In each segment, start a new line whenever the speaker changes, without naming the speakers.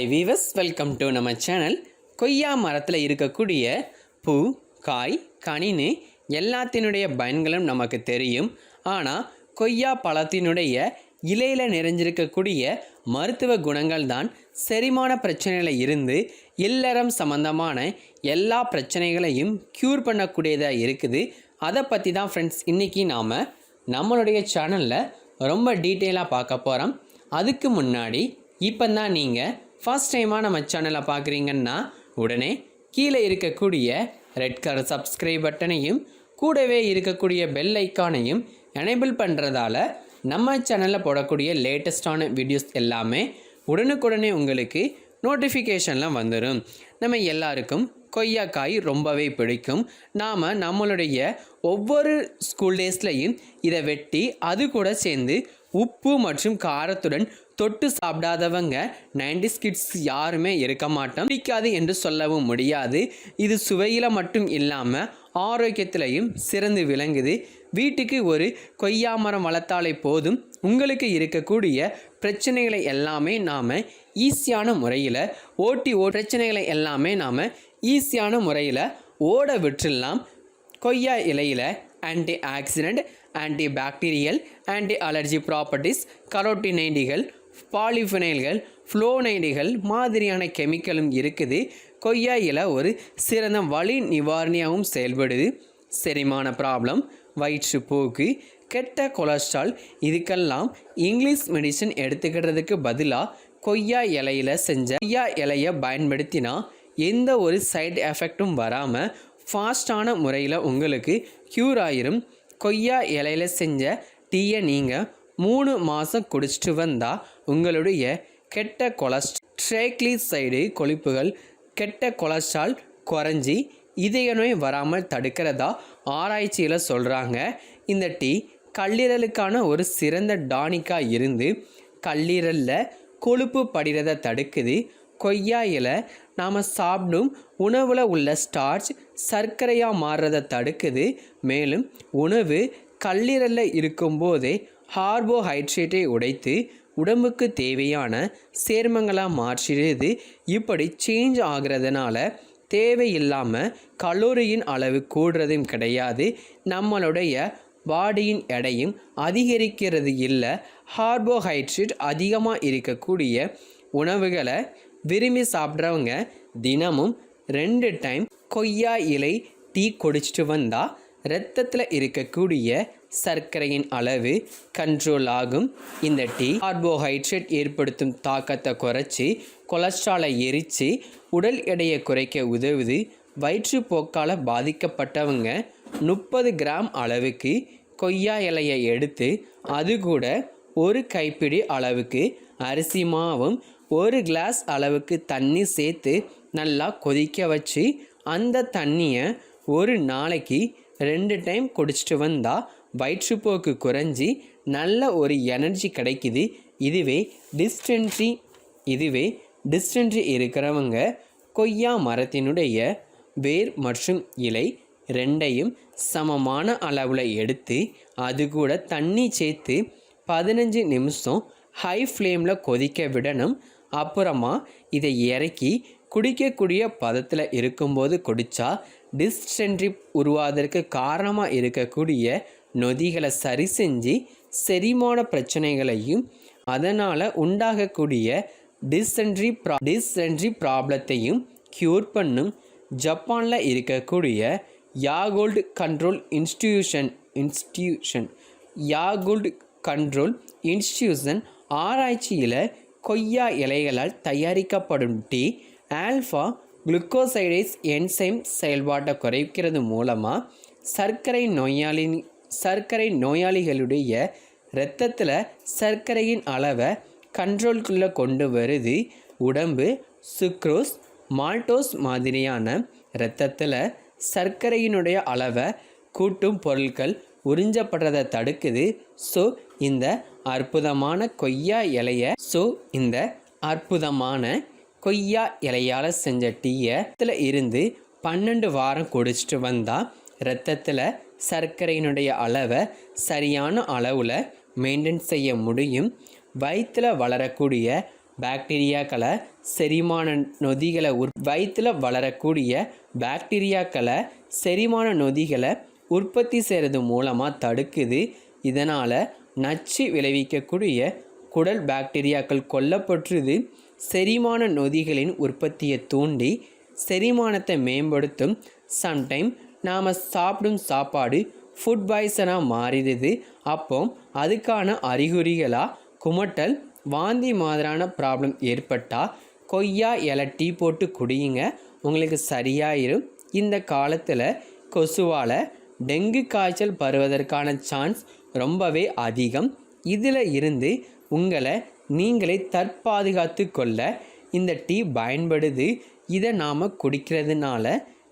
Hi viewers welcome to நம்ம channel கொய்யா மரத்தில் இருக்கக்கூடிய பூ காய் கனின்னு எல்லாத்தினுடைய பயன்களும் நமக்கு தெரியும். ஆனால் கொய்யா பழத்தினுடைய இலையில் நிறைஞ்சிருக்கக்கூடிய மருத்துவ குணங்கள் தான் செரிமான பிரச்சனையில் இருந்து இல்லறம் சம்பந்தமான எல்லா பிரச்சனைகளையும் க்யூர் பண்ணக்கூடியதாக இருக்குது. அதை பற்றி தான் ஃப்ரெண்ட்ஸ் இன்றைக்கி நாம் நம்மளுடைய சேனலில் ரொம்ப டீட்டெயிலாக பார்க்க போகிறோம் அதுக்கு முன்னாடி இப்போ தான் நீங்கள் ஃபஸ்ட் டைமாக நம்ம சேனலை பார்க்குறீங்கன்னா உடனே கீழே இருக்கக்கூடிய ரெட் கலர் சப்ஸ்கிரைப் பட்டனையும் கூடவே இருக்கக்கூடிய பெல் ஐக்கானையும் எனேபிள் பண்ணுறதால நம்ம சேனலில் போடக்கூடிய லேட்டஸ்டான வீடியோஸ் எல்லாமே உடனுக்குடனே உங்களுக்கு நோட்டிஃபிகேஷன்லாம் வந்துடும் நம்ம எல்லாருக்கும் கொய்யாக்காய் ரொம்பவே பிடிக்கும். நாம் நம்மளுடைய ஒவ்வொரு ஸ்கூல் டேஸ்லையும் இதை வெட்டி அது கூட சேர்ந்து உப்பு மற்றும் காரத்துடன் தொட்டு சாப்பிடாதவங்க நைன்டி கிட்ஸ் யாருமே இருக்க மாட்டோம். பிடிக்காது என்று சொல்லவும் முடியாது. இது சுவையில் மட்டும் இல்லாமல் ஆரோக்கியத்திலையும் சிறந்து விளங்குது. வீட்டுக்கு ஒரு கொய்யா மரம் வளர்த்தாலே போதும். உங்களுக்கு இருக்கக்கூடிய பிரச்சனைகளை எல்லாமே நாம் ஈஸியான முறையில் ஓட்டி ஓ பிரச்சனைகளை எல்லாமே நாம் ஈஸியான முறையில் ஓட விட்டுடலாம் கொய்யா இலையில் anti oxidant anti bacterial anti allergy properties கரோட்டினைடிகள் பாலிஃபினைல்கள் ஃப்ளோனைடுகள் மாதிரியான கெமிக்கலும் இருக்குது. கொய்யா இலை ஒரு சிறந்த வலி நிவாரணியாகவும் செயல்படுது. செரிமான ப்ராப்ளம் வயிற்றுப்போக்கு கெட்ட கொலஸ்ட்ரால் இதுக்கெல்லாம் இங்கிலீஷ் மெடிசன் எடுத்துக்கிறதுக்கு பதிலாக கொய்யா இலையில் செஞ்ச கொய்யா இலையை பயன்படுத்தினா எந்த ஒரு சைடு எஃபெக்டும் வராமல் ஃபாஸ்டான முறையில் உங்களுக்கு க்யூர் ஆயிரும். கொய்யா இலையில் செஞ்ச டீயை நீங்கள் மூணு மாதம் குடிச்சிட்டு வந்தால் உங்களுடைய கெட்ட கொலஸ்ட்ரேக்லி சைடு கொழுப்புகள் கெட்ட கொலஸ்ட்ரால் குறைஞ்சி இதய நோய் வராமல் தடுக்கிறதா ஆராய்ச்சியில் சொல்கிறாங்க இந்த டீ கல்லீரலுக்கான ஒரு சிறந்த டானிக்காக இருந்து கல்லீரலில் கொழுப்பு படிறதை தடுக்குது. கொய்யா இலை நாம் சாப்பிடும் உணவில் உள்ள ஸ்டார்ச் சர்க்கரையாக மாறுறதை தடுக்குது. மேலும் உணவு கல்லீரலில் இருக்கும்போதே கார்போஹைட்ரேட்டை உடைத்து உடம்புக்கு தேவையான சேர்மங்களாக மாற்றிடுது இப்படி சேஞ்ச் ஆகிறதுனால தேவையில்லாமல் கலோரியின் அளவு கூடுறதும் கிடையாது. நம்மளுடைய பாடியின் எடையும் அதிகரிக்கிறது இல்லை. கார்போஹைட்ரேட் அதிகமாக இருக்கக்கூடிய உணவுகளை விரும்பி சாப்பிட்றவங்க தினமும் ரெண்டு டைம் கொய்யா இலை டீ குடிச்சிட்டு வந்தால் இரத்தத்தில் இருக்கக்கூடிய சர்க்கரையின் அளவு கண்ட்ரோல் ஆகும். இந்த டீ கார்போஹைட்ரேட் ஏற்படுத்தும் தாக்கத்தை குறைச்சி கொலஸ்ட்ராலை எரித்து உடல் எடையை குறைக்க உதவுது. வயிற்றுப்போக்கால் பாதிக்கப்பட்டவங்க முப்பது கிராம் அளவுக்கு கொய்யா இலையை எடுத்து அது கூட ஒரு கைப்பிடி அளவுக்கு அரிசி மாவும் ஒரு கிளாஸ் அளவுக்கு தண்ணி சேர்த்து நல்லா கொதிக்க வச்சு அந்த தண்ணியை ஒரு நாளைக்கு ரெண்டு டைம் குடிச்சிட்டு வந்தால் வயிற்றுப்போக்கு குறைஞ்சி நல்ல ஒரு எனர்ஜி கிடைக்குது. இதுவே டிஸ்டன்ட்ரி இதுவே டிஸ்டன்ட்ரி இருக்கிறவங்க கொய்யா மரத்தினுடைய வேர் மற்றும் இலை ரெண்டையும் சமமான அளவில் எடுத்து அது கூட தண்ணி சேர்த்து பதினஞ்சு நிமிஷம் ஹை ஃப்ளேமில் கொதிக்க விடணும். அப்புறமா இதை இறக்கி குடிக்கக்கூடிய பதத்தில் இருக்கும்போது குடித்தா டிஸ்டென்ட்ரி உருவாவதற்கு காரணமாக இருக்கக்கூடிய நொதிகளை சரி செஞ்சு செரிமான பிரச்சனைகளையும் அதனால் உண்டாகக்கூடிய டிஸ்டென்ட்ரி ப்ரா டிஸ்டென்ட்ரி ப்ராப்ளத்தையும் க்யூர் பண்ணும். ஜப்பானில் இருக்கக்கூடிய Yakult control institution institution Yakult control institution ஆராய்ச்சியில் கொய்யா இலைகளால் தயாரிக்கப்படும் டீ ஆல்ஃபா குளுக்கோசைடைஸ் என்சைம் செயல்பாட்டை குறைக்கிறது மூலமாக சர்க்கரை நோயாளி சர்க்கரை நோயாளிகளுடைய இரத்தத்தில் சர்க்கரையின் அளவை கண்ட்ரோல்குள்ளே கொண்டு வருது. உடம்பு சுக்ரோஸ் மால்டோஸ் மாதிரியான இரத்தத்தில் சர்க்கரையினுடைய அளவை கூட்டும் பொருட்கள் உறிஞ்சப்படுறதை தடுக்குது. ஸோ இந்த அற்புதமான கொய்யா இலையை ஸோ இந்த அற்புதமான கொய்யா இலையால் செஞ்ச டீயத்தில் இருந்து பன்னெண்டு வாரம் குடிச்சிட்டு வந்தால் இரத்தத்தில் சர்க்கரையினுடைய அளவை சரியான அளவில் மெயின்டைன் செய்ய முடியும். வயிற்றில் வளரக்கூடிய பாக்டீரியாக்களை செரிமான நொதிகளை உற் வயிற்றில் வளரக்கூடிய பாக்டீரியாக்களை செரிமான நொதிகளை உற்பத்தி செய்கிறது மூலமாக தடுக்குது. இதனால் நச்சு விளைவிக்கக்கூடிய குடல் பாக்டீரியாக்கள் கொல்லப்பட்டுது செரிமான நொதிகளின் உற்பத்தியை தூண்டி செரிமானத்தை மேம்படுத்தும். சம்டைம் நாம் சாப்பிடும் சாப்பாடு ஃபுட் பாய்சனாக மாறிடுது. அப்போ அதுக்கான அறிகுறிகளாக குமட்டல் வாந்தி மாதிரியான ப்ராப்ளம் ஏற்பட்டால் கொய்யா இலை டீ போட்டு குடியுங்க. உங்களுக்கு சரியாயிரும் இந்த காலத்தில் கொசுவால் டெங்கு காய்ச்சல் பருவதற்கான சான்ஸ் ரொம்பவே அதிகம். இதில் இருந்து உங்களை நீங்களே தற்பாதுகாத்து கொள்ள இந்த டீ பயன்படுது. இதை நாம் குடிக்கிறதுனால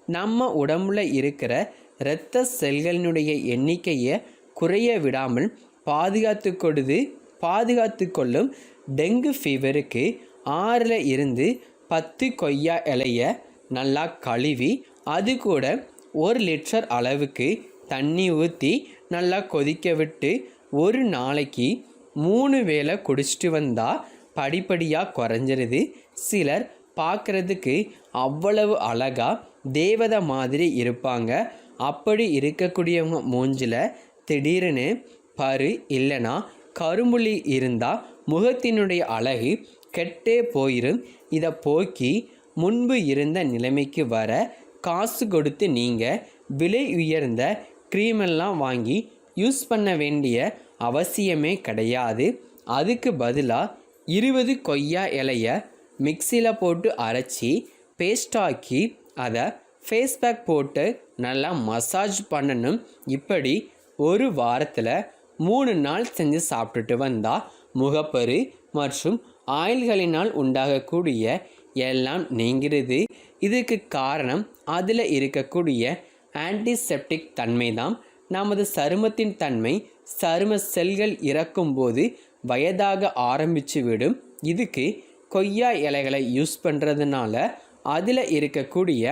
நம்ம உடம்புல இருக்கிற இரத்த செல்களினுடைய எண்ணிக்கையை குறைய விடாமல் பாதுகாத்து கொடுது. பாதுகாத்து கொள்ளும் டெங்கு ஃபீவருக்கு ஆறில் இருந்து பத்து கொய்யா இலைய நல்லா கழுவி அது கூட ஒரு லிட்டர் அளவுக்கு தண்ணி ஊற்றி நல்லா கொதிக்க விட்டு ஒரு நாளைக்கு மூணு வேளை குடிச்சிட்டு வந்தால் படிப்படியாக குறைஞ்சிருது. சிலர் பார்க்குறதுக்கு அவ்வளவு அழகாக தேவதை மாதிரி இருப்பாங்க. அப்படி இருக்கக்கூடியவங்க மூஞ்சில் திடீர்னு பரு இல்லைன்னா கரும்புலி இருந்தால் முகத்தினுடைய அழகு கெட்டே போயிடும் இதை போக்கி முன்பு இருந்த நிலைமைக்கு வர காசு கொடுத்து நீங்கள் விலை உயர்ந்த க்ரீமெல்லாம் வாங்கி யூஸ் பண்ண வேண்டிய அவசியமே கிடையாது. அதுக்கு பதிலாக இருபது கொய்யா இலைய மிக்சியில் போட்டு அரைச்சி பேஸ்டாக்கி அதை ஃபேஸ் பேக் போட்டு நல்லா மசாஜ் பண்ணணும். இப்படி ஒரு வாரத்தில் மூணு நாள் செஞ்சு சாப்பிட்டுட்டு வந்தால் முகப்பரு மற்றும் ஆயில்களினால் உண்டாகக்கூடிய எல்லாம் நீங்கிறது இதுக்கு காரணம் அதில் இருக்கக்கூடிய ஆன்டிசெப்டிக் தன்மை தான் நமது சருமத்தின் தன்மை சரும செல்கள் இறக்கும்போது வயதாக ஆரம்பித்து விடும் இதுக்கு கொய்யா இலைகளை யூஸ் பண்ணுறதுனால அதில் இருக்கக்கூடிய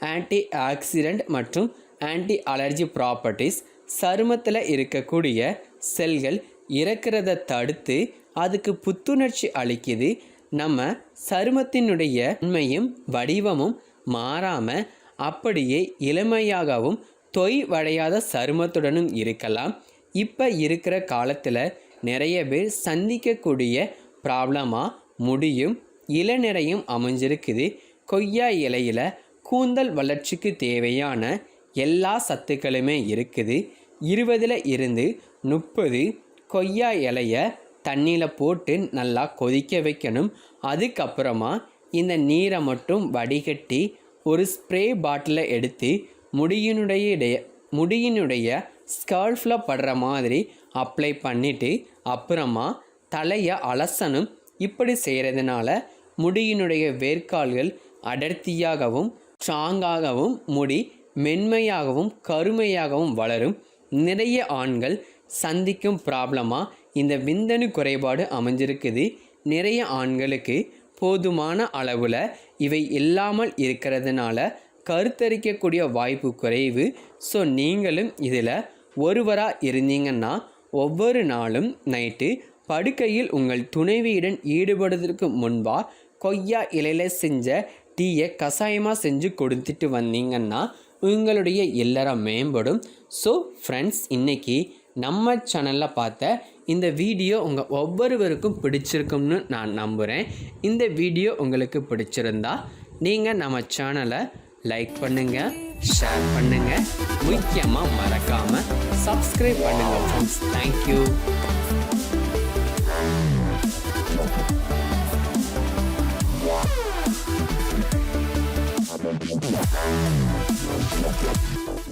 ஆன்டி ஆக்சிடெண்ட் மற்றும் ஆன்டி அலர்ஜி ப்ராப்பர்ட்டிஸ் சருமத்தில் இருக்கக்கூடிய செல்கள் இறக்கிறத தடுத்து அதுக்கு புத்துணர்ச்சி அளிக்குது. நம்ம சருமத்தினுடைய உண்மையும் வடிவமும் மாறாமல் அப்படியே இளமையாகவும் தொய் வடையாத சருமத்துடனும் இருக்கலாம். இப்போ இருக்கிற காலத்தில் நிறைய பேர் சந்திக்கக்கூடிய ப்ராப்ளமாக முடியும் இளநிறையும் அமைஞ்சிருக்குது. கொய்யா இலையில் கூந்தல் வளர்ச்சிக்கு தேவையான எல்லா சத்துக்களுமே இருக்குது. இருபதில் இருந்து முப்பது கொய்யா இலையை தண்ணியில் போட்டு நல்லா கொதிக்க வைக்கணும். அதுக்கப்புறமா இந்த நீரை மட்டும் வடிகட்டி ஒரு ஸ்ப்ரே பாட்டிலை எடுத்து முடியினுடைய முடியினுடைய ஸ்கால்ஃபில் படுற மாதிரி அப்ளை பண்ணிவிட்டு அப்புறமா தலையை அலசணும். இப்படி செய்கிறதுனால முடியினுடைய வேர்க்கால்கள் அடர்த்தியாகவும் ஸ்ட்ராங்காகவும் முடி மென்மையாகவும் கருமையாகவும் வளரும். நிறைய ஆண்கள் சந்திக்கும் ப்ராப்ளமாக இந்த விந்தணு குறைபாடு அமைஞ்சிருக்குது. நிறைய ஆண்களுக்கு போதுமான அளவில் இவை இல்லாமல் இருக்கிறதுனால கருத்தரிக்கக்கூடிய வாய்ப்பு குறைவு. ஸோ நீங்களும் இதில் ஒருவராக இருந்தீங்கன்னா ஒவ்வொரு நாளும் நைட்டு படுக்கையில் உங்கள் துணைவியுடன் ஈடுபடுவதற்கு முன்பாக கொய்யா இலையில் செஞ்ச டீயை கஷாயமாக செஞ்சு கொடுத்துட்டு வந்தீங்கன்னா உங்களுடைய இல்லறம் மேம்படும். ஸோ ஃப்ரெண்ட்ஸ் இன்றைக்கி நம்ம சேனலில் பார்த்த இந்த வீடியோ உங்கள் ஒவ்வொருவருக்கும் பிடிச்சிருக்கும்னு நான் நம்புகிறேன் இந்த வீடியோ உங்களுக்கு பிடிச்சிருந்தா நீங்கள் நம்ம சேனலை லைக் பண்ணுங்கள் ஷேர் பண்ணுங்கள் முக்கியமாக மறக்காமல் சப்ஸ்கிரைப் பண்ணுங்கள் ஃப்ரெண்ட்ஸ் தேங்க்யூ
Thank you.